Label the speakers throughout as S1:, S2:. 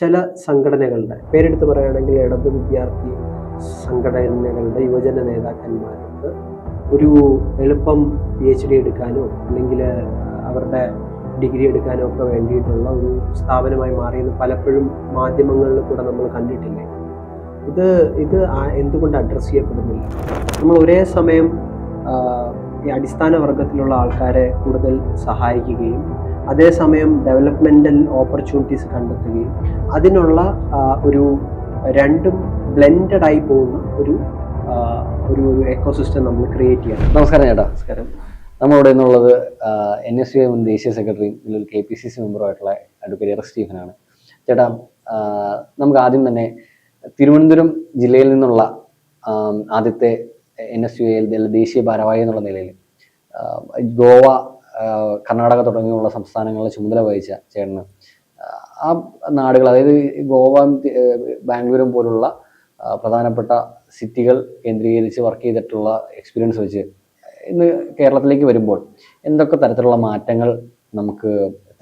S1: ചില സംഘടനകളുടെ പേരെടുത്ത് പറയുകയാണെങ്കിൽ ഇടത് വിദ്യാർത്ഥി സംഘടനകളുടെ യുവജന നേതാക്കന്മാർക്ക് ഒരു എളുപ്പം പി എച്ച് ഡി എടുക്കാനോ അല്ലെങ്കിൽ അവരുടെ ഡിഗ്രി എടുക്കാനോ ഒക്കെ വേണ്ടിയിട്ടുള്ള ഒരു സ്ഥാപനമായി മാറിയെന്ന് പലപ്പോഴും മാധ്യമങ്ങളിൽ കൂടെ നമ്മൾ കണ്ടിട്ടില്ലേ? ഇത് ഇത് എന്തുകൊണ്ട് അഡ്രസ്സ് ചെയ്യപ്പെടുന്നില്ല? നമ്മൾ ഒരേ സമയം ഈ അടിസ്ഥാന വർഗത്തിലുള്ള ആൾക്കാരെ കൂടുതൽ സഹായിക്കുകയും അതേസമയം ഡെവലപ്മെന്റൽ ഓപ്പർച്യൂണിറ്റീസ് കണ്ടെത്തുകയും അതിനുള്ള ഒരു രണ്ടും ബ്ലെൻഡഡ് ആയി പോകുന്ന ഒരു ഒരു എക്കോസിസ്റ്റം നമ്മൾ ക്രിയേറ്റ് ചെയ്യണം.
S2: നമസ്കാരം ചേട്ടാ.
S1: നമസ്കാരം.
S2: നമ്മളിവിടെ നിന്നുള്ളത് എൻ എസ് യു മുൻ ദേശീയ സെക്രട്ടറിയും ഇതിലൊരു കെ പി സി സി മെമ്പറുമായിട്ടുള്ള അഡ്വക്കേറ്റ് എറ സ്റ്റീഫനാണ്. ചേട്ടാ നമുക്ക് ആദ്യം തന്നെ തിരുവനന്തപുരം ജില്ലയിൽ നിന്നുള്ള ആദ്യത്തെ എൻ എസ് യു എൽ ദേശീയ ഭാരവാഹി എന്നുള്ള നിലയിൽ ഗോവ കർണാടക തുടങ്ങിയുള്ള സംസ്ഥാനങ്ങളിലെ ചുമതല വഹിച്ച ചേട്ടന്. ആ നാടുകൾ അതായത് ഗോവ ബാംഗ്ലൂരും പോലുള്ള പ്രധാനപ്പെട്ട സിറ്റികൾ കേന്ദ്രീകരിച്ച് വർക്ക് ചെയ്തിട്ടുള്ള എക്സ്പീരിയൻസ് വെച്ച് ഇന്ന് കേരളത്തിലേക്ക് വരുമ്പോൾ എന്തൊക്കെ തരത്തിലുള്ള മാറ്റങ്ങൾ നമുക്ക്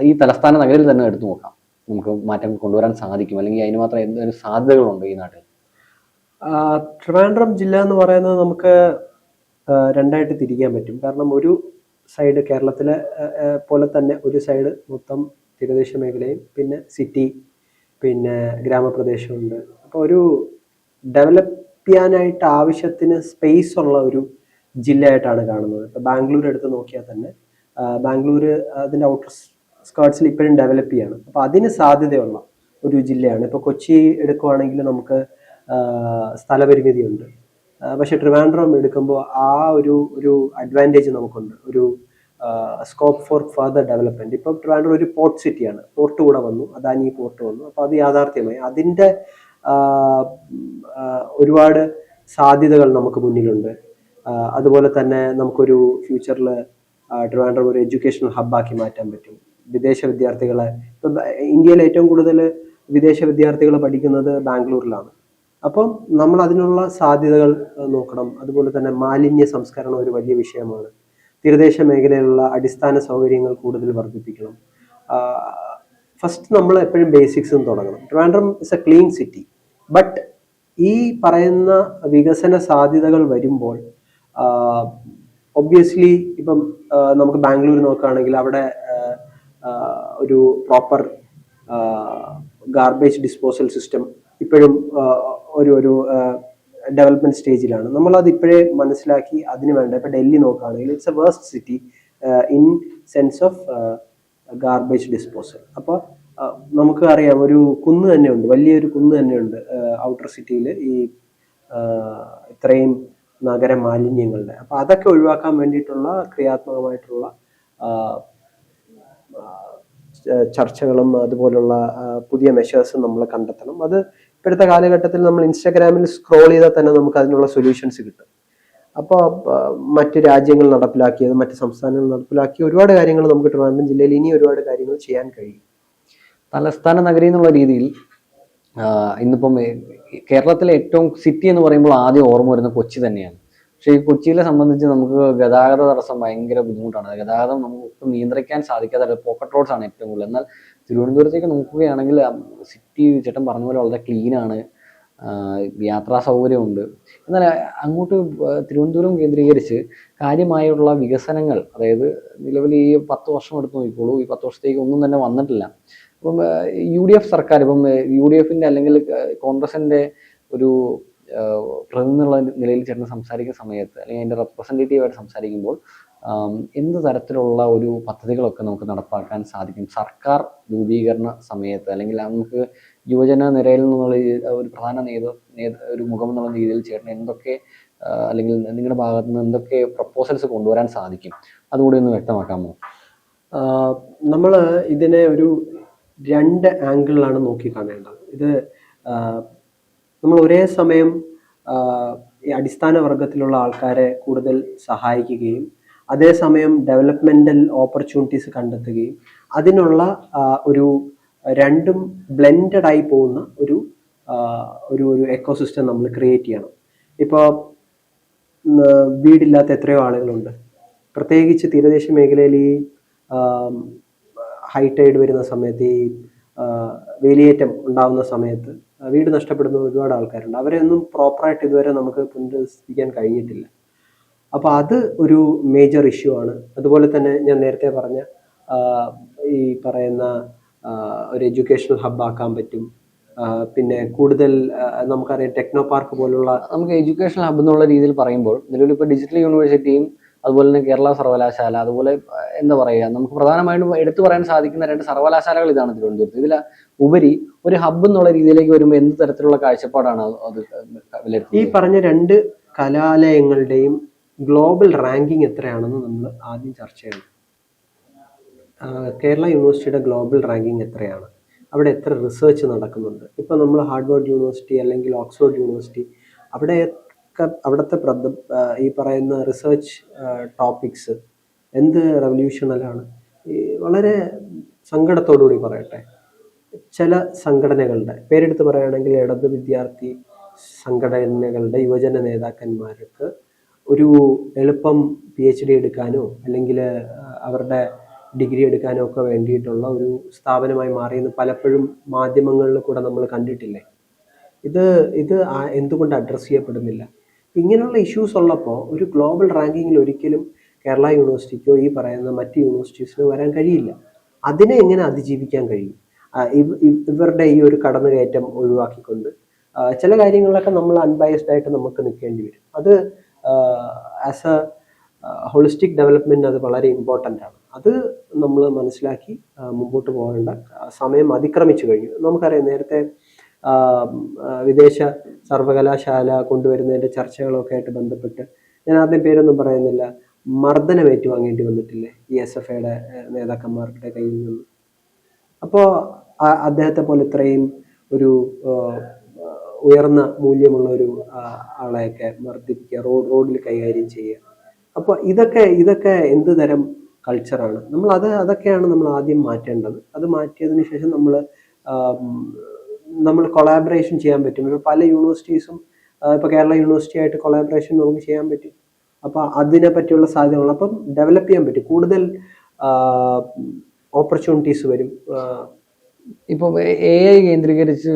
S2: ഈ തലസ്ഥാന നഗരിൽ തന്നെ എടുത്തു നോക്കാം. നമുക്ക് മാറ്റങ്ങൾ കൊണ്ടുവരാൻ സാധിക്കും. അല്ലെങ്കിൽ അതിന് മാത്രം എന്തൊരു സാധ്യതകളുണ്ട് ഈ നാട്ടിൽ?
S1: ട്രിവാൻഡ്രം ജില്ല എന്ന് പറയുന്നത് നമുക്ക് രണ്ടായിട്ട് തിരിക്കാൻ പറ്റും. കാരണം ഒരു സൈഡ് കേരളത്തിലെ പോലെ തന്നെ ഒരു സൈഡ് മൊത്തം തീരദേശ മേഖലയും പിന്നെ സിറ്റി പിന്നെ ഗ്രാമപ്രദേശമുണ്ട്. അപ്പോൾ ഒരു ഡെവലപ്പ് ചെയ്യാനായിട്ട് ആവശ്യത്തിന് സ്പേസ് ഉള്ള ഒരു ജില്ലയായിട്ടാണ് കാണുന്നത്. ഇപ്പോൾ ബാംഗ്ലൂർ എടുത്ത് നോക്കിയാൽ തന്നെ ബാംഗ്ലൂർ അതിന്റെ ഔട്ടർ സ്കേർട്സിൽ ഇപ്പോഴും ഡെവലപ്പ് ചെയ്യാണ്. അപ്പോൾ അതിന് സാധ്യതയുള്ള ഒരു ജില്ലയാണ്. ഇപ്പോൾ കൊച്ചി എടുക്കുവാണെങ്കിൽ നമുക്ക് സ്ഥലപരിമിതി സ്ഥലപരിമിതിയുണ്ട് പക്ഷെ ട്രിവാൻഡ്രം എടുക്കുമ്പോൾ ആ ഒരു ഒരു അഡ്വാന്റേജ് നമുക്കുണ്ട്. ഒരു സ്കോപ്പ് ഫോർ ഫർദർ ഡെവലപ്മെന്റ് ഇപ്പം ട്രിവാൻഡ്രം ഒരു പോർട്ട് സിറ്റിയാണ് പോർട്ട് കൂടെ വന്നു. അദാനി പോർട്ട് വന്നു. അപ്പോൾ അത് യാഥാർത്ഥ്യമായി. അതിന്റെ ഒരുപാട് സാധ്യതകൾ നമുക്ക് മുന്നിലുണ്ട്. അതുപോലെ തന്നെ നമുക്കൊരു ഫ്യൂച്ചറിൽ ട്രിവാൻഡ്രം ഒരു എഡ്യൂക്കേഷണൽ ഹബ്ബാക്കി മാറ്റാൻ പറ്റും. വിദേശ വിദ്യാർത്ഥികളെ ഇപ്പം ഇന്ത്യയിൽ ഏറ്റവും കൂടുതൽ വിദേശ വിദ്യാർത്ഥികൾ പഠിക്കുന്നത് ബാംഗ്ലൂരിലാണ്. അപ്പം നമ്മൾ അതിനുള്ള സാധ്യതകൾ നോക്കണം. അതുപോലെ തന്നെ മാലിന്യ സംസ്കരണം ഒരു വലിയ വിഷയമാണ്. തീരദേശ മേഖലയിലുള്ള അടിസ്ഥാന സൗകര്യങ്ങൾ കൂടുതൽ വർദ്ധിപ്പിക്കണം. ഫസ്റ്റ് നമ്മൾ എപ്പോഴും ബേസിക്സും തുടങ്ങണം. Trivandrum is a clean city but ഈ പറയുന്ന വികസന സാധ്യതകൾ വരുമ്പോൾ ഒബ്വിയസ്ലി ഇപ്പം നമുക്ക് ബാംഗ്ലൂർ നോക്കുകയാണെങ്കിൽ അവിടെ ഒരു പ്രോപ്പർ ഗാർബേജ് ഡിസ്പോസൽ സിസ്റ്റം ഇപ്പോഴും ഒരു ഒരു ഡെവലപ്മെന്റ് സ്റ്റേജിലാണ് നമ്മൾ അത് ഇപ്പോഴേ മനസ്സിലാക്കി അതിന് വേണ്ട. ഇപ്പൊ ഡൽഹി നോക്കുകയാണെങ്കിൽ it's a waste city in sense of garbage disposal അപ്പോൾ നമുക്ക് അറിയാം ഒരു കുന്ന് തന്നെയുണ്ട്. വലിയൊരു കുന്ന് തന്നെയുണ്ട് ഔട്ടർ സിറ്റിയിൽ ഈ ഇത്രയും നഗര മാലിന്യങ്ങളുടെ അപ്പൊ അതൊക്കെ ഒഴിവാക്കാൻ വേണ്ടിയിട്ടുള്ള ക്രിയാത്മകമായിട്ടുള്ള ചർച്ചകളും അതുപോലുള്ള പുതിയ മെഷേഴ്സും നമ്മൾ കണ്ടെത്തണം. അത് ഇപ്പോഴത്തെ കാലഘട്ടത്തിൽ നമ്മൾ ഇൻസ്റ്റാഗ്രാമിൽ സ്ക്രോൾ ചെയ്താൽ തന്നെ നമുക്ക് അതിനുള്ള സൊല്യൂഷൻസ് കിട്ടും. അപ്പോൾ മറ്റ് രാജ്യങ്ങൾ നടപ്പിലാക്കിയത് മറ്റ് സംസ്ഥാനങ്ങൾ നടപ്പിലാക്കിയ ഒരുപാട് കാര്യങ്ങൾ നമുക്ക് ട്രിവാൻഡ്രം ജില്ലയിൽ ഇനി ഒരുപാട് കാര്യങ്ങൾ ചെയ്യാൻ കഴിയും.
S2: തലസ്ഥാന നഗരി എന്നുള്ള രീതിയിൽ ഇന്നിപ്പം കേരളത്തിലെ ഏറ്റവും സിറ്റി എന്ന് പറയുമ്പോൾ ആദ്യം ഓർമ്മ വരുന്നത് കൊച്ചി തന്നെയാണ്. പക്ഷേ ഈ കൊച്ചിയിലെ സംബന്ധിച്ച് നമുക്ക് ഗതാഗത തടസ്സം ഭയങ്കര ബുദ്ധിമുട്ടാണ്. ഗതാഗതം നമുക്ക് ഒട്ടും നിയന്ത്രിക്കാൻ സാധിക്കാത്ത പോക്കറ്റ് റോഡ്സ് ആണ് ഏറ്റവും കൂടുതൽ. എന്നാൽ തിരുവനന്തപുരത്തേക്ക് നോക്കുകയാണെങ്കിൽ സിറ്റി ചേട്ടൻ പറഞ്ഞ പോലെ വളരെ ക്ലീനാണ് യാത്രാ സൗകര്യമുണ്ട്. എന്നാൽ അങ്ങോട്ട് തിരുവനന്തപുരം കേന്ദ്രീകരിച്ച് കാര്യമായുള്ള വികസനങ്ങൾ അതായത് നിലവിൽ ഈ പത്ത് വർഷം എടുത്ത് നോക്കിക്കോളൂ ഈ പത്ത് വർഷത്തേക്ക് ഒന്നും തന്നെ വന്നിട്ടില്ല. അപ്പം യു ഡി എഫ് സർക്കാർ ഇപ്പം യു ഡി എഫിന്റെ അല്ലെങ്കിൽ കോൺഗ്രസിന്റെ ഒരു പ്രതിനിധിയുള്ള നിലയിൽ ചേട്ടൻ സംസാരിക്കുന്ന സമയത്ത് അല്ലെങ്കിൽ അതിന്റെ റെപ്രസെന്റേറ്റീവായിട്ട് സംസാരിക്കുമ്പോൾ എന്ത് തരത്തിലുള്ള ഒരു പദ്ധതികളൊക്കെ നമുക്ക് നടപ്പാക്കാൻ സാധിക്കും? സർക്കാർ രൂപീകരണ സമയത്ത് അല്ലെങ്കിൽ നമുക്ക് യുവജന നിരയിൽ നിന്നുള്ള ഒരു പ്രധാന നേതൃ ഒരു മുഖം എന്നുള്ള രീതിയിൽ ചേട്ടൻ എന്തൊക്കെ അല്ലെങ്കിൽ നിങ്ങളുടെ ഭാഗത്ത് നിന്ന് എന്തൊക്കെ പ്രപ്പോസൽസ് കൊണ്ടുവരാൻ സാധിക്കും? അതുകൂടി ഒന്ന് വ്യക്തമാക്കാമോ?
S1: നമ്മൾ ഇതിനെ ഒരു രണ്ട് ആംഗിളിലാണ് നോക്കി കാണേണ്ടത്. ഇത് നമ്മൾ ഒരേ സമയം ഈ അടിസ്ഥാന വർഗത്തിലുള്ള ആൾക്കാരെ കൂടുതൽ സഹായിക്കുകയും അതേസമയം ഡെവലപ്മെന്റൽ ഓപ്പർച്യൂണിറ്റീസ് കണ്ടെത്തുകയും അതിനുള്ള ഒരു രണ്ടും ബ്ലെൻഡഡ് ആയി പോകുന്ന ഒരു ഒരു ഒരു എക്കോസിസ്റ്റം നമ്മൾ ക്രിയേറ്റ് ചെയ്യണം. ഇപ്പോൾ വീടില്ലാത്ത എത്രയോ ആളുകളുണ്ട്. പ്രത്യേകിച്ച് തീരദേശ മേഖലയിൽ ഈ ഹൈടൈഡ് വരുന്ന സമയത്ത് ഈ വേലിയേറ്റം ഉണ്ടാകുന്ന സമയത്ത് വീട് നഷ്ടപ്പെടുന്ന ഒരുപാട് ആൾക്കാരുണ്ട്. അവരെ ഒന്നും പ്രോപ്പറായിട്ട് ഇതുവരെ നമുക്ക് പുനരുദ്ധരിക്കാൻ കഴിഞ്ഞിട്ടില്ല. അപ്പോൾ അത് ഒരു മേജർ ഇഷ്യൂ ആണ്. അതുപോലെ തന്നെ ഞാൻ നേരത്തെ പറഞ്ഞ ഈ പറയുന്ന ഒരു എഡ്യൂക്കേഷണൽ ഹബ് ആക്കാൻ പറ്റും. പിന്നെ കൂടുതൽ നമുക്കറിയാം ടെക്നോ പാർക്ക് പോലുള്ള
S2: നമുക്ക് എഡ്യൂക്കേഷണൽ ഹബ് എന്നുള്ള രീതിയിൽ പറയുമ്പോൾ നിലവിൽ ഇപ്പോൾ ഡിജിറ്റൽ യൂണിവേഴ്സിറ്റിയും അതുപോലെ തന്നെ കേരള സർവകലാശാല അതുപോലെ എന്താ പറയുക നമുക്ക് പ്രധാനമായിട്ടും എടുത്തു പറയാൻ സാധിക്കുന്ന രണ്ട് സർവകലാശാലകൾ ഇതാണ് തിരുവനന്തപുരത്ത്. ഇതിൽ ഉപരി ഒരു ഹബ്ബ് എന്നുള്ള രീതിയിലേക്ക് വരുമ്പോൾ എന്ത് തരത്തിലുള്ള കാഴ്ചപ്പാടാണ് അത്
S1: ഈ പറഞ്ഞ രണ്ട് കലാലയങ്ങളുടെയും ഗ്ലോബൽ റാങ്കിങ് എത്രയാണെന്ന് നമ്മൾ ആദ്യം ചർച്ച ചെയ്യണം. കേരള യൂണിവേഴ്സിറ്റിയുടെ ഗ്ലോബൽ റാങ്കിങ് എത്രയാണ്? അവിടെ എത്ര റിസർച്ച് നടക്കുന്നുണ്ട്? ഇപ്പോൾ നമ്മൾ ഹാർഡ്വേർഡ് യൂണിവേഴ്സിറ്റി അല്ലെങ്കിൽ ഓക്സ്ഫോർഡ് യൂണിവേഴ്സിറ്റി അവിടെ അവിടുത്തെ പ്രദ ഈ പറയുന്ന റിസർച്ച് ടോപ്പിക്സ് എന്ത് റെവല്യൂഷണലാണ്? വളരെ സങ്കടത്തോടുകൂടി പറയട്ടെ. ചില സംഘടനകളുടെ പേരെടുത്ത് പറയുകയാണെങ്കിൽ ഇടത് വിദ്യാർത്ഥി സംഘടനകളുടെ യുവജന നേതാക്കന്മാർക്ക് ഒരു എളുപ്പം പി എച്ച് ഡി എടുക്കാനോ അല്ലെങ്കിൽ അവരുടെ ഡിഗ്രി എടുക്കാനോ ഒക്കെ വേണ്ടിയിട്ടുള്ള ഒരു സ്ഥാപനമായി മാറിയെന്ന് പലപ്പോഴും മാധ്യമങ്ങളിൽ കൂടെ നമ്മൾ കണ്ടിട്ടില്ലേ? ഇത് ഇത് എന്തുകൊണ്ട് അഡ്രസ്സ് ചെയ്യപ്പെടുന്നില്ല? ഇങ്ങനെയുള്ള ഇഷ്യൂസ് ഉള്ളപ്പോൾ ഒരു ഗ്ലോബൽ റാങ്കിങ്ങിൽ ഒരിക്കലും കേരള യൂണിവേഴ്സിറ്റിക്കോ ഈ പറയുന്ന മറ്റ് യൂണിവേഴ്സിറ്റീസിനോ വരാൻ കഴിയില്ല. അതിനെ എങ്ങനെ അതിജീവിക്കാൻ കഴിയും? ഇവരുടെ ഈ ഒരു കടന്നുകയറ്റം ഒഴിവാക്കിക്കൊണ്ട് ചില കാര്യങ്ങളിലൊക്കെ നമ്മൾ അൺബയസ്ഡ് ആയിട്ട് നമുക്ക് നിൽക്കേണ്ടി വരും. അത് ആസ് എ ഹോളിസ്റ്റിക് ഡെവലപ്മെന്റ് അത് വളരെ ഇമ്പോർട്ടന്റ് ആണ്. അത് നമ്മൾ മനസ്സിലാക്കി മുമ്പോട്ട് പോകേണ്ട സമയം അതിക്രമിച്ചു കഴിഞ്ഞു. നമുക്കറിയാം നേരത്തെ വിദേശ സർവകലാശാല കൊണ്ടുവരുന്നതിന്റെ ചർച്ചകളൊക്കെ ആയിട്ട് ബന്ധപ്പെട്ട് ഞാൻ ആദ്യം പേരൊന്നും പറയുന്നില്ല. മർദ്ദനം ഏറ്റുവാങ്ങേണ്ടി വന്നിട്ടില്ലേ? ഈ എസ് എഫ് ഐയുടെ നേതാക്കന്മാരുടെ കയ്യിൽ നിന്ന്. അപ്പോൾ അദ്ദേഹത്തെ പോലെ ഇത്രയും ഒരു ഉയർന്ന മൂല്യമുള്ള ഒരു ആളെയൊക്കെ മർദ്ദിപ്പിക്കുക റോഡ് റോഡിൽ കൈകാര്യം ചെയ്യുക. അപ്പോൾ ഇതൊക്കെ ഇതൊക്കെ എന്ത് തരം കൾച്ചറാണ്? നമ്മൾ അത് അതൊക്കെയാണ് നമ്മൾ ആദ്യം മാറ്റേണ്ടത്. അത് മാറ്റിയതിന് ശേഷം നമ്മൾ നമ്മൾ കൊളാബറേഷൻ ചെയ്യാൻ പറ്റും. പല യൂണിവേഴ്സിറ്റീസും ഇപ്പോൾ കേരള യൂണിവേഴ്സിറ്റി ആയിട്ട് കൊളാബറേഷൻ നമുക്ക് ചെയ്യാൻ പറ്റും. അപ്പോൾ അതിനെ പറ്റിയുള്ള സാധ്യതകൾ അപ്പം ഡെവലപ്പ് ചെയ്യാൻ പറ്റും. കൂടുതൽ ഓപ്പർച്യൂണിറ്റീസ് വരും.
S2: ഇപ്പോൾ എ ഐ കേന്ദ്രീകരിച്ച്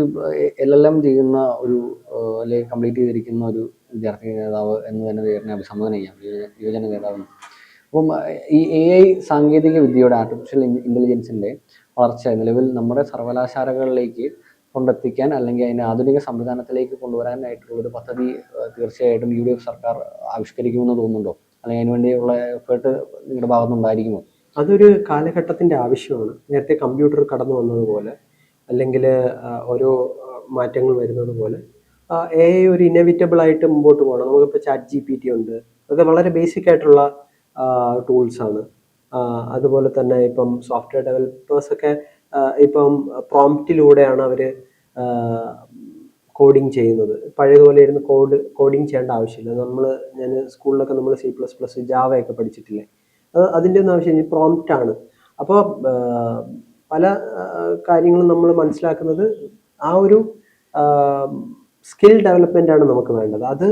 S2: എൽ എൽ എം ചെയ്യുന്ന ഒരു അല്ലെങ്കിൽ കംപ്ലീറ്റ് ചെയ്തിരിക്കുന്ന ഒരു വിദ്യാർത്ഥി നേതാവ് എന്ന് തന്നെ പേരിനെ അഭിസംബോധന ചെയ്യാം. യുവജന- നേതാവ്. അപ്പം ഈ എ ഐ സാങ്കേതിക വിദ്യയുടെ ആർട്ടിഫിഷ്യൽ ഇന്റലിജൻസിന്റെ വളർച്ച നിലവിൽ നമ്മുടെ സർവകലാശാലകളിലേക്ക് കൊണ്ടെത്തിക്കാൻ അല്ലെങ്കിൽ അതിനെ ആധുനിക സംവിധാനത്തിലേക്ക് കൊണ്ടുവരാനായിട്ടുള്ള ഒരു പദ്ധതി തീർച്ചയായിട്ടും യു ഡി എഫ് സർക്കാർ ആവിഷ്കരിക്കുമെന്ന് തോന്നുന്നുണ്ടോ? അല്ലെങ്കിൽ അതിനുവേണ്ടിയുള്ള എഫേർട്ട് നിങ്ങളുടെ ഭാഗത്തുനിന്നുണ്ടായിരിക്കുമോ?
S1: അതൊരു കാലഘട്ടത്തിന്റെ ആവശ്യമാണ്. നേരത്തെ കമ്പ്യൂട്ടർ കടന്നു വന്നതുപോലെ അല്ലെങ്കിൽ ഓരോ മാറ്റങ്ങൾ വരുന്നത് പോലെ എ ഒരു ഇന്നവിറ്റബിൾ ആയിട്ട് മുമ്പോട്ട് പോകണം. നമുക്കിപ്പോൾ ചാറ്റ് ജി പി ടി ഉണ്ട്. അതൊക്കെ വളരെ ബേസിക് ആയിട്ടുള്ള ടൂൾസ് ആണ്. അതുപോലെ തന്നെ ഇപ്പം സോഫ്റ്റ്വെയർ ഡെവലപ്പേഴ്സ് ഒക്കെ ഇപ്പം പ്രോംപ്റ്റിലൂടെയാണ് അവർ കോഡിങ് ചെയ്യുന്നത്. പഴയതുപോലെ ഇരുന്ന് കോഡ് കോഡിങ് ചെയ്യേണ്ട ആവശ്യമില്ല. നമ്മൾ ഞാൻ സ്കൂളിലൊക്കെ നമ്മൾ സി പ്ലസ് പ്ലസ് ജാവയൊക്കെ പഠിച്ചിട്ടില്ലേ? അതിന്റെ ഒന്നും ആവശ്യമില്ല പ്രോംപ്റ്റ് ആണ്. അപ്പോൾ പല കാര്യങ്ങളും നമ്മൾ മനസ്സിലാക്കുന്നത് ആ ഒരു സ്കിൽ ഡെവലപ്മെന്റ് ആണ് നമുക്ക് വേണ്ടത്. അത്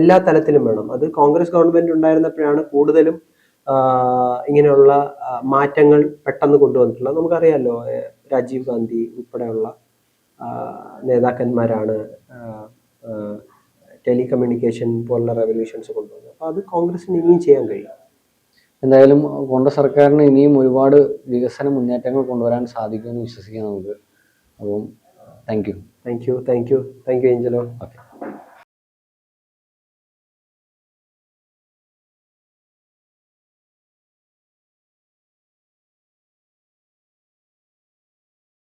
S1: എല്ലാ തലത്തിലും വേണം. അത് കോൺഗ്രസ് ഗവൺമെന്റ് ഉണ്ടായിരുന്നപ്പോഴാണ് കൂടുതലും ഇങ്ങനെയുള്ള മാറ്റങ്ങൾ പെട്ടെന്ന് കൊണ്ടുവന്നിട്ടുള്ളത്. നമുക്കറിയാമല്ലോ രാജീവ് ഗാന്ധി ഉൾപ്പെടെയുള്ള നേതാക്കന്മാരാണ് ടെലികമ്മ്യൂണിക്കേഷൻ പോലുള്ള റെവല്യൂഷൻസ് കൊണ്ടുവന്നത്. അപ്പോൾ അത് കോൺഗ്രസിന് ഇനിയും ചെയ്യാൻ കഴിയും.
S2: എന്തായാലും കോൺഗ്രസ് സർക്കാരിന് ഇനിയും ഒരുപാട് വികസന മുന്നേറ്റങ്ങൾ കൊണ്ടുവരാൻ സാധിക്കുമെന്ന് വിശ്വസിക്കാം നമുക്ക്. അപ്പം thank you
S1: thank you thank you thank you Angelo
S2: okay